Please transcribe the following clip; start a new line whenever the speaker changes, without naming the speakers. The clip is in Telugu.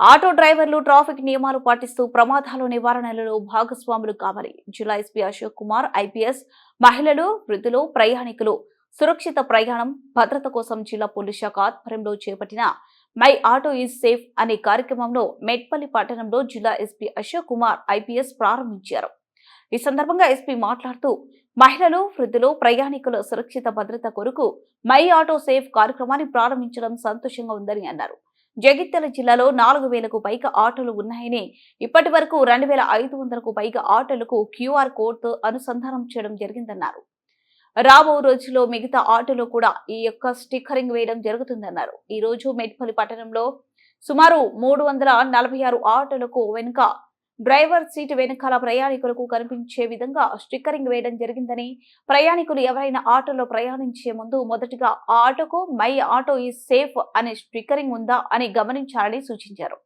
ఆటో డ్రైవర్లు ట్రాఫిక్ నియమాలు పాటిస్తూ ప్రమాదాల నివారణలో భాగస్వాములు కావాలి. జిల్లా ఎస్పీ అశోక్ కుమార్ ఐపీఎస్ మహిళలు వృద్ధులు ప్రయాణికులు సురక్షిత ప్రయాణం భద్రత కోసం జిల్లా పోలీస్ శాఖ ఆధ్వర్యంలో చేపట్టిన మై ఆటో ఈజ్ సేఫ్ అనే కార్యక్రమంలో మెట్పల్లి పట్టణంలో జిల్లా ఎస్పీ అశోక్ కుమార్ ఐపీఎస్ ప్రారంభించారు. ఈ సందర్భంగా ఎస్పీ మాట్లాడుతూ మహిళలు వృద్ధులు ప్రయాణికుల సురక్షిత భద్రత కొరకు మై ఆటో సేఫ్ కార్యక్రమాన్ని ప్రారంభించడం సంతోషంగా ఉందని అన్నారు. జగిత్యాల జిల్లాలో నాలుగు వేలకు పైగా ఆటోలు ఉన్నాయని ఇప్పటి వరకు రెండు వేల ఐదు వందలకు పైగా ఆటోలకు క్యూఆర్ కోడ్తో అనుసంధానం చేయడం జరిగిందన్నారు. రాబో రోజుల్లో మిగతా ఆటోలు కూడా ఈ యొక్క స్టిక్కరింగ్ వేయడం జరుగుతుందన్నారు. ఈ రోజు మెట్పల్లి పట్టణంలో సుమారు మూడు వందల నలభై ఆరు ఆటోలకు వెనుక డ్రైవర్ సీట్ వెనకాల ప్రయాణికులకు కనిపించే విధంగా స్టిక్కరింగ్ వేయడం జరిగిందని ప్రయాణికులు ఎవరైనా ఆటోలో ప్రయాణించే ముందు మొదటగా ఆ ఆటోకు మై ఆటో ఈ సేఫ్ అనే స్టిక్కరింగ్ ఉందా అని గమనించాలని సూచించారు.